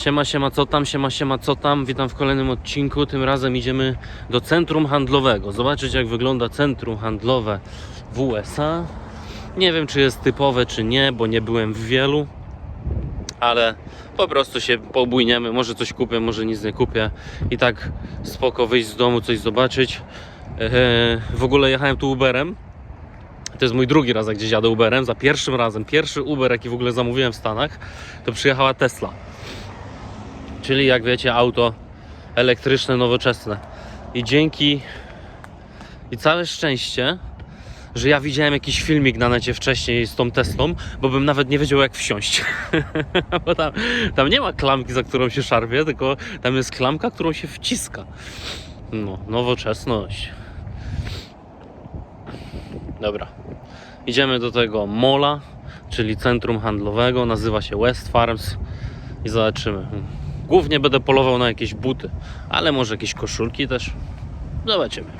Siema, siema, co tam, siema, siema, co tam. Witam w kolejnym odcinku. Tym razem idziemy do centrum handlowego. Zobaczyć, jak wygląda centrum handlowe w USA. Nie wiem, czy jest typowe, czy nie, bo nie byłem w wielu. Ale po prostu się pobójniemy. Może coś kupię, może nic nie kupię. I tak spoko wyjść z domu, coś zobaczyć. W ogóle jechałem tu Uberem. To jest mój drugi raz, jak gdzieś jadę Uberem. Za pierwszym razem, pierwszy Uber, jaki w ogóle zamówiłem w Stanach, to przyjechała Tesla. Czyli jak wiecie, auto elektryczne, nowoczesne. I dzięki i całe szczęście, że ja widziałem jakiś filmik na necie wcześniej z tą Teslą, bo bym nawet nie wiedział jak wsiąść. bo tam, tam nie ma klamki, za którą się szarpie, tylko tam jest klamka, którą się wciska. No, nowoczesność. Dobra. Idziemy do tego mola, czyli centrum handlowego, nazywa się West Farms i zobaczymy. Głównie będę polował na jakieś buty, ale może jakieś koszulki też. Zobaczymy.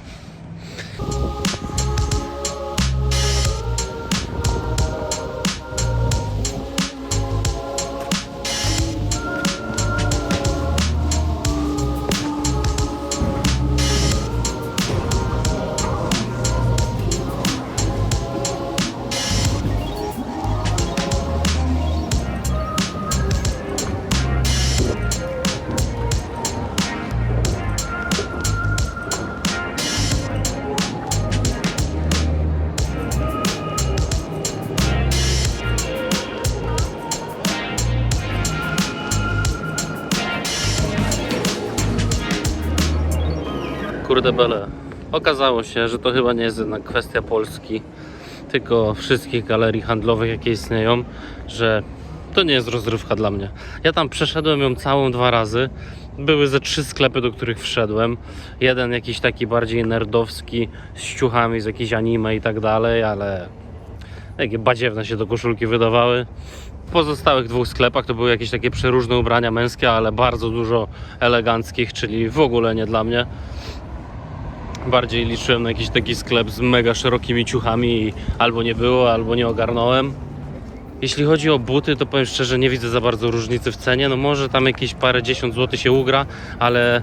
Kurde bele. Okazało się, że to chyba nie jest jednak kwestia Polski, tylko wszystkich galerii handlowych, jakie istnieją, że to nie jest rozrywka dla mnie. Ja tam przeszedłem ją całą dwa razy. Były ze trzy sklepy, do których wszedłem. Jeden jakiś taki bardziej nerdowski, z ciuchami, z jakichś anime i tak dalej, ale takie badziewne się do koszulki wydawały. W pozostałych dwóch sklepach to były jakieś takie przeróżne ubrania męskie, ale bardzo dużo eleganckich, czyli w ogóle nie dla mnie. Bardziej liczyłem na jakiś taki sklep z mega szerokimi ciuchami i albo nie było, albo nie ogarnąłem. Jeśli chodzi o buty, to powiem szczerze, nie widzę za bardzo różnicy w cenie. No może tam jakieś parę dziesiąt złotych się ugra, ale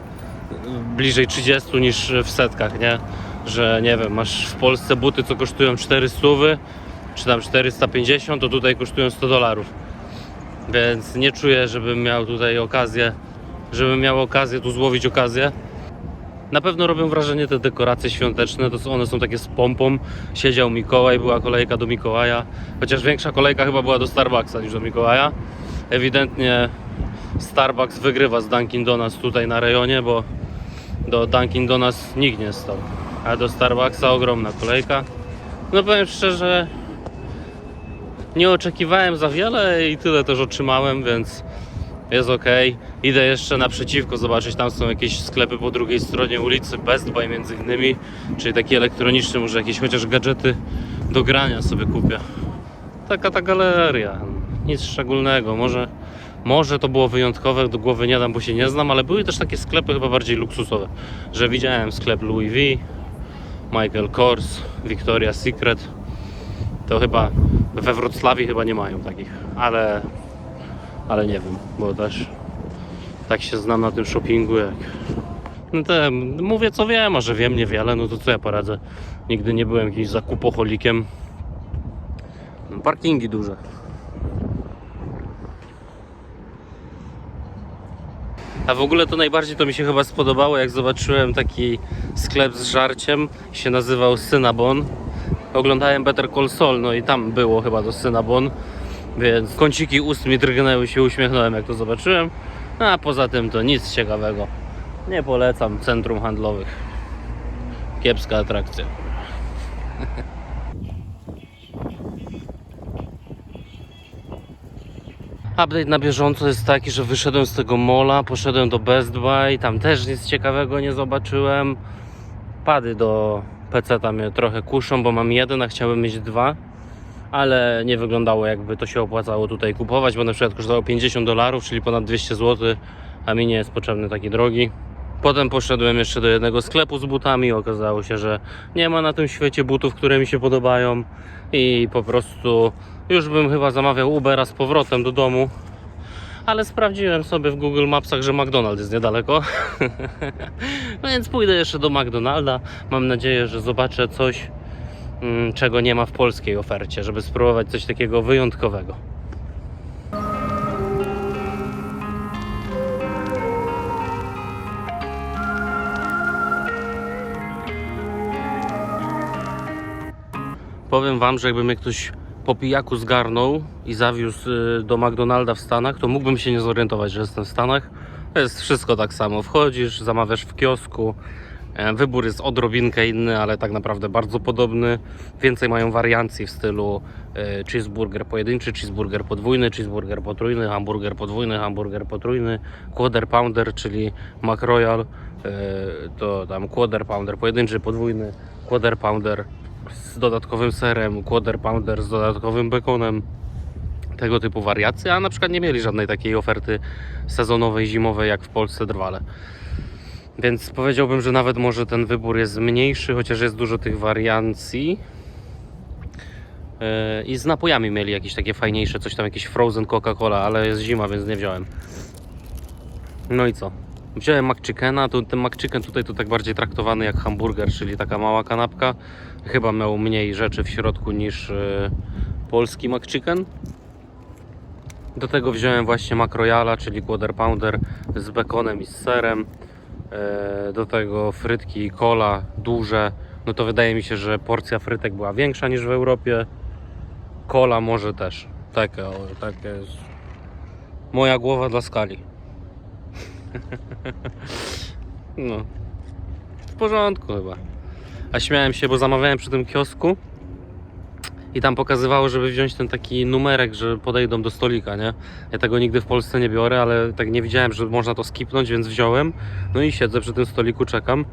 bliżej 30 niż w setkach, nie? Że nie wiem, masz w Polsce buty, co kosztują 400, czy tam 450, to tutaj kosztują 100 dolarów. Więc nie czuję, żebym miał tutaj okazję, żebym miał okazję tu złowić okazję. Na pewno robią wrażenie te dekoracje świąteczne, to są, one są takie z pompą. Siedział Mikołaj, była kolejka do Mikołaja, chociaż większa kolejka chyba była do Starbucksa niż do Mikołaja. Ewidentnie Starbucks wygrywa z Dunkin Donuts tutaj na rejonie, bo do Dunkin Donuts nikt nie stał, a do Starbucksa ogromna kolejka. No powiem szczerze, nie oczekiwałem za wiele i tyle też otrzymałem, więc jest ok. Idę jeszcze naprzeciwko zobaczyć, tam są jakieś sklepy po drugiej stronie ulicy, Best Buy między innymi, czyli taki elektroniczny, może jakieś chociaż gadżety do grania sobie kupię. Taka ta galeria, nic szczególnego, może, może to było wyjątkowe, do głowy nie dam, bo się nie znam, ale były też takie sklepy chyba bardziej luksusowe, że widziałem sklep Louis V, Michael Kors, Victoria's Secret, to chyba we Wrocławiu chyba nie mają takich, ale ale nie wiem, bo też tak się znam na tym shoppingu jak. No te, mówię co wiem, a że wiem niewiele, no to co ja poradzę. Nigdy nie byłem jakimś zakupoholikiem. No, parkingi duże. A w ogóle to najbardziej to mi się chyba spodobało, jak zobaczyłem taki sklep z żarciem, się nazywał Cinnabon. Oglądałem Better Call Saul, no i tam było chyba to Cinnabon. Więc kąciki ust mi drgnęły się, uśmiechnąłem jak to zobaczyłem. No, A poza tym to nic ciekawego. Nie polecam centrum handlowych. Kiepska atrakcja. Update na bieżąco jest taki, że wyszedłem z tego mola, poszedłem do Best Buy, tam też nic ciekawego nie zobaczyłem. Pady do PC tam mnie trochę kuszą, bo mam jeden, a chciałbym mieć dwa ale nie wyglądało jakby to się opłacało tutaj kupować, bo na przykład kosztowało 50 dolarów, czyli ponad 200 zł, a mi nie jest potrzebny taki drogi. Potem poszedłem jeszcze do jednego sklepu z butami, okazało się, że nie ma na tym świecie butów, które mi się podobają i po prostu już bym chyba zamawiał Ubera z powrotem do domu, ale sprawdziłem sobie w Google Mapsach, że McDonald's jest niedaleko. no więc pójdę jeszcze do McDonalda. Mam nadzieję, że zobaczę coś, czego nie ma w polskiej ofercie, żeby spróbować coś takiego wyjątkowego. Powiem wam, że jakby mnie ktoś po pijaku zgarnął i zawiózł y, do McDonalda w Stanach, to mógłbym się nie zorientować, że jestem w Stanach. To jest wszystko tak samo. Wchodzisz, zamawiasz w kiosku. E, Wybór jest odrobinkę inny, ale tak naprawdę bardzo podobny. Więcej mają wariancji w stylu e, cheeseburger pojedynczy, cheeseburger podwójny, cheeseburger potrójny, hamburger podwójny, hamburger potrójny, quarter pounder, czyli McRoyal, e, to tam quarter pounder pojedynczy, podwójny, quarter pounder z dodatkowym serem, quarter pounder z dodatkowym bekonem, tego typu wariacje, a na przykład nie mieli żadnej takiej oferty sezonowej, zimowej jak w Polsce drwale. Więc powiedziałbym, że nawet może ten wybór jest mniejszy, chociaż jest dużo tych wariancji. Yy, I z napojami mieli jakieś takie fajniejsze, coś tam, jakieś Frozen Coca-Cola, ale jest zima, więc nie wziąłem. No i co? Wziąłem McChickena, to ten McChicken tutaj to tak bardziej traktowany jak hamburger, czyli taka mała kanapka. Chyba miał mniej rzeczy w środku niż yy, polski McChicken. Do tego wziąłem właśnie McRoyala, czyli quarter pounder z bekonem i z serem. E, Do tego frytki i cola duże. No to wydaje mi się, że porcja frytek była większa niż w Europie. Cola może też. Takie, takie jest. Moja głowa dla skali. No. W porządku chyba. A śmiałem się, bo zamawiałem przy tym kiosku i tam pokazywało, żeby wziąć ten taki numerek, że podejdą do stolika, nie? Ja tego nigdy w Polsce nie biorę, ale tak nie widziałem, że można to skipnąć, więc wziąłem. No i siedzę przy tym stoliku, czekam.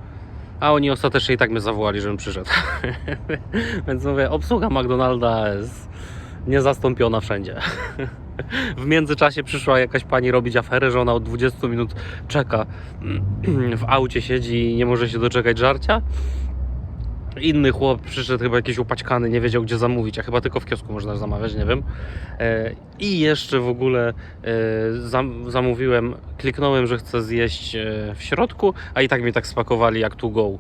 A oni ostatecznie i tak mnie zawołali, żebym przyszedł. więc mówię, obsługa McDonalda jest niezastąpiona wszędzie. W międzyczasie przyszła jakaś pani robić aferę, że ona od 20 minut czeka w aucie siedzi i nie może się doczekać żarcia. Inny chłop przyszedł chyba jakiś upaćkany, nie wiedział gdzie zamówić, a chyba tylko w kiosku można zamawiać, nie wiem. E, I jeszcze w ogóle e, zam, zamówiłem, kliknąłem, że chcę zjeść e, w środku, a i tak mi tak spakowali jak to go,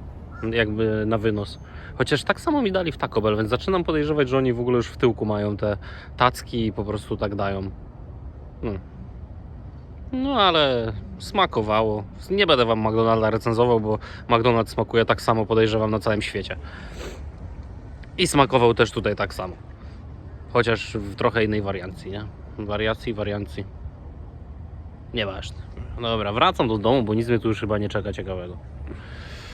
jakby na wynos. Chociaż tak samo mi dali w Taco Bell, więc zaczynam podejrzewać, że oni w ogóle już w tyłku mają te tacki i po prostu tak dają. No. No ale smakowało. Nie będę wam McDonalda recenzował, bo McDonald's smakuje tak samo, podejrzewam, na całym świecie. I smakował też tutaj tak samo. Chociaż w trochę innej wariancji, nie? Wariacji, wariancji. Nieważne. Dobra, wracam do domu, bo nic mnie tu już chyba nie czeka ciekawego.